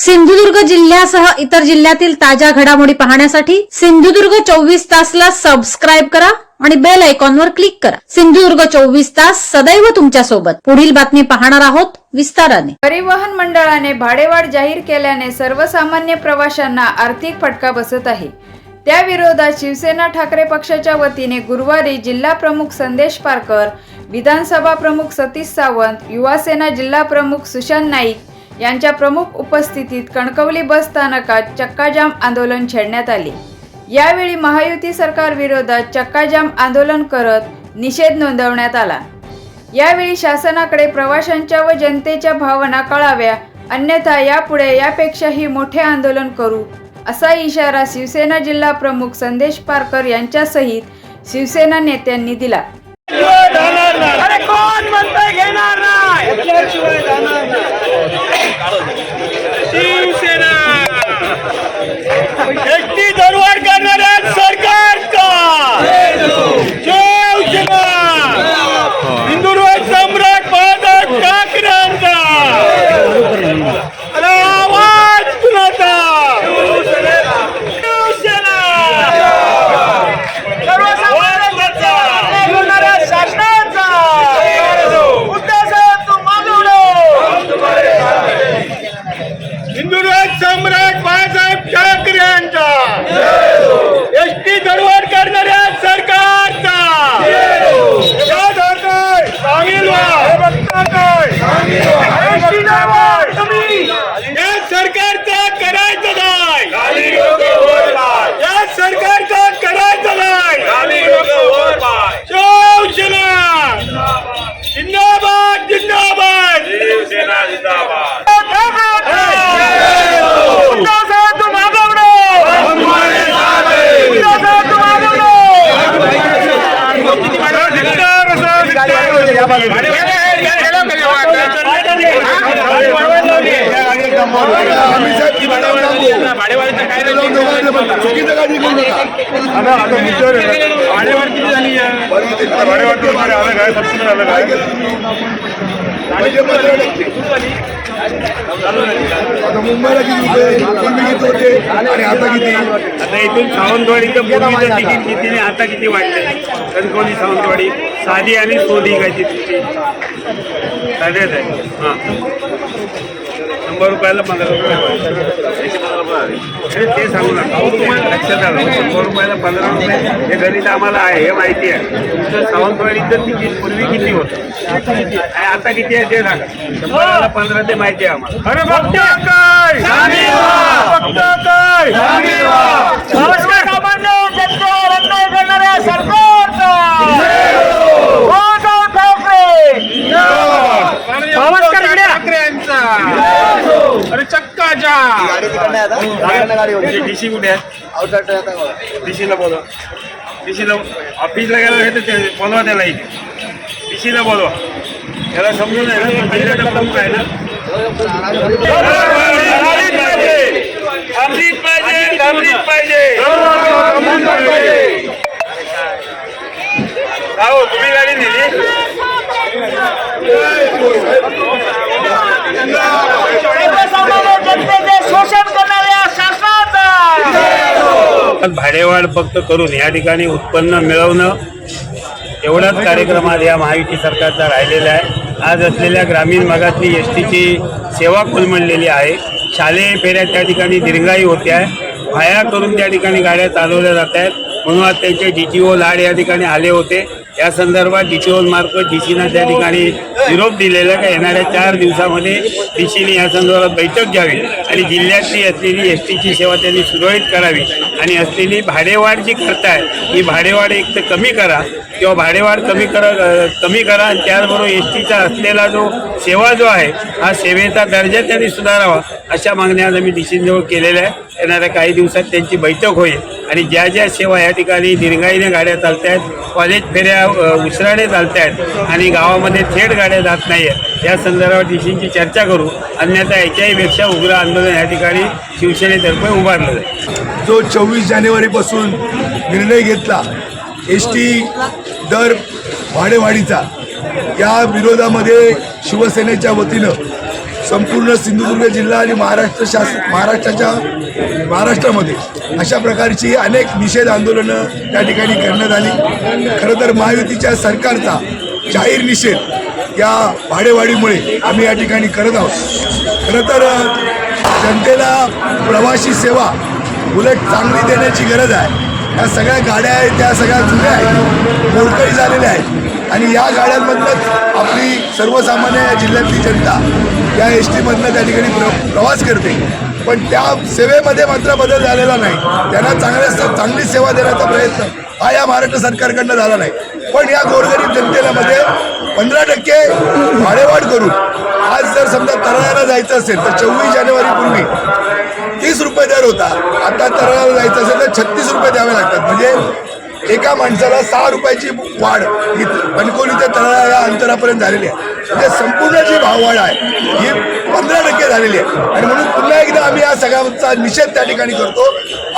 सिंधुदुर्ग जिल्ह्यासह इतर जिल्ह्यातील ताज्या घडामोडी पाहण्यासाठी सिंधुदुर्ग चोवीस तासला सबस्क्राईब करा आणि बेल आयकॉनवर क्लिक करा. सिंधुदुर्ग चोवीस तास सदैव तुमच्यासोबत पुढील बातमी पाहणार आहोत विस्ताराने. परिवहन मंडळाने भाडेवाढ जाहीर केल्याने सर्वसामान्य प्रवाशांना आर्थिक फटका बसत आहे. त्या विरोधात शिवसेना ठाकरे पक्षाच्या वतीने गुरुवारी जिल्हा प्रमुख संदेश पारकर विधानसभा प्रमुख सतीश सावंत युवासेना जिल्हा प्रमुख सुशांत नाईक यांच्या प्रमुख उपस्थितीत कणकवली बस स्थानकात चक्काजाम आंदोलन छेडण्यात आले. यावेळी महायुती सरकार विरोधात चक्काजाम आंदोलन करत निषेध नोंदवण्यात आला. यावेळी शासनाकडे प्रवाशांच्या व जनतेच्या भावना कळाव्या अन्यथा यापुढे यापेक्षाही मोठे आंदोलन करू असा इशारा शिवसेना जिल्हा प्रमुख संदेश पारकर यांच्यासहित शिवसेना नेत्यांनी दिला अरे कोण म्हणतंय घेणार नाही शिवसेना एसटी दरवाढ करणाऱ्या सरकारचा शिवसेना हिंदुत्व सम्राट बाळासाहेब ठाकरेंचा अरे आवाज कुणाचा शिवसेना सर्वसामान्यांचा बोलणाऱ्या शासनाचा उद्देश तू मागवलो हिंदुराज सम्राट बाळासाहेब ठाकरे यांचा एसटी दरवाढ करणाऱ्या सरकारचा या सरकार सामील व्हा. हे बघता काय? एसटी दरवाढ कमी. या सरकारचा करायचं नाही या सरकारचा करायचं नाही शिवसेना जिंदाबाद जिंदाबाद शिवसेना जिंदाबाद तू मागवणं तू चुकीचं काळजी करू नका म्हणजे पंधरा टक्के. आता मुंबईला किती होते पूर्वी किती होते आणि आता किती आता इथून सावंतवाडीचं पूर्वीचं तिकीट किती आता किती वाढले कणकवली सावंतवाडी साधी आणि सोधी काय तिथे साध्याच आहे हां शंभर रुपयाला पंधरा रुपये ते सांगू नका. तुम्हाला लक्षात आलं शंभर रुपयाला पंधरा रुपये हे गणित आम्हाला आहे हे माहिती आहे. तुमचं सावंतवाडीचं तिकीट पूर्वी किती होतं? आता किती आहे ते सांगा. शंभराला पंधरा ते माहिती आहे आम्हाला. अरे बघता काय बघता काय सर्वसामान्य अन्याय करणाऱ्या सरकारचा उद्धव ठाकरे नमस्कार ठाकरे यांचा अरे चक्का जा डीसी कुठे आहे? डीसीला बोलवा. डीसीला ऑफिसला गेला ते बोलवा त्याला इथे डीसीला बोलवा. त्याला समजून प्रमुख आहे ना. पाहिजे. पाहिजे तुम्ही गाडी नेली भाडेवाढ फक्त करून या ठिकाणी उत्पन्न मिळवणं एवढाच कार्यक्रमात या महायुती सरकारचा राहिलेला आहे. आज असलेल्या ग्रामीण भागातली एस टीची सेवा कोलमडलेली आहे. शालेय फेऱ्या त्या ठिकाणी दीर्घाई होत्या. भाया करून त्या ठिकाणी गाड्या चालवल्या जात आहेत. म्हणून आज त्यांचे डी टी ओ लाड या ठिकाणी आले होते. या संदर्भात डी सी मार्फत डी सीनं त्या ठिकाणी निरोप दिलेला का येणाऱ्या चार दिवसामध्ये डी सीने या संदर्भात बैठक घ्यावी आणि जिल्ह्यातली असलेली एस टीची सेवा त्यांनी सुरळीत करावी आणि असलेली भाडेवाढ जी करताय ही भाडेवाढ एक तर कमी करा किंवा भाडेवाढ कमी करा कमी करा आणि त्याचबरोबर एस टीचा असलेला जो सेवा जो आहे हा सेवेचा दर्जा त्यांनी सुधारावा अशा मागण्या आज आम्ही डी सीजवळ केलेल्या आहे येणाऱ्या काही दिवसात त्यांची बैठक होईल आणि ज्या ज्या सेवा या ठिकाणी दीर्घाईने गाड्या चालत आहेत कॉलेज फेऱ्या उसराणे चालत आहेत आणि गावामध्ये थेट गाड्या जात नाही आहेत या संदर्भात डी चर्चा करू. अन्यथा याच्याहीपेक्षा उग्र आंदोलन या ठिकाणी शिवसेनेतर्फे उभारलं जाईल. जो चोवीस जानेवारीपासून निर्णय घेतला एस टी दर भाडेवाढीचा या विरोधामध्ये शिवसेनेच्या वतीनं संपूर्ण सिंधुदुर्ग जिल्हा आणि महाराष्ट्र शासन महाराष्ट्राच्या महाराष्ट्रामध्ये अशा प्रकारची अनेक निषेध आंदोलनं त्या ठिकाणी करण्यात आली. खरं तर महायुतीच्या सरकारचा जाहीर निषेध या भाडेवाढीमुळे आम्ही या ठिकाणी करत आहोत. खरं तर जनतेला प्रवासी सेवा उलट चांगली देण्याची गरज आहे. या सगळ्या गाड्या आहेत त्या सगळ्या जुन्या आहेत मोडकळी झालेल्या आहेत. आणि या गाड्यांमधनंच आपली सर्वसामान्य या जिल्ह्यातली जनता या एस टीमधनं त्या ठिकाणी प्र प्रवास करते. पण त्या सेवेमध्ये मात्र बदल झालेला नाही. त्यांना चांगल्या चांगली सेवा देण्याचा प्रयत्न हा या महाराष्ट्र सरकारकडनं झाला नाही. पण या गोरगरीब जनतेला मध्ये पंधरा टक्के भाडेवाढ करून आज जर समजा तळाला जायचं असेल तर चोवीस जानेवारीपूर्वी तीस रुपये दर होता. आता तळाला जायचं असेल तर छत्तीस रुपये द्यावे लागतात. म्हणजे एका माणसाला सहा रुपयाची वाढ ही ते तळाला या अंतरापर्यंत झालेली आहे. म्हणजे संपूर्ण जी भाववाढ आहे ही पंधरा टक्के झालेली आहे. आणि म्हणून पुन्हा एकदा आम्ही या सगळ्याचा निषेध त्या ठिकाणी करतो.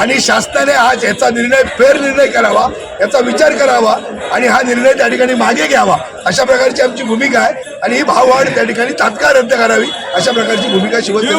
आणि शासनाने आज याचा निर्णय फेर निर्णय करावा याचा विचार करावा आणि हा निर्णय त्या ठिकाणी मागे घ्यावा अशा प्रकारची आमची भूमिका आहे. आणि ही भाववाढ त्या ठिकाणी तात्काळ रद्द करावी अशा प्रकारची भूमिका शिवसेना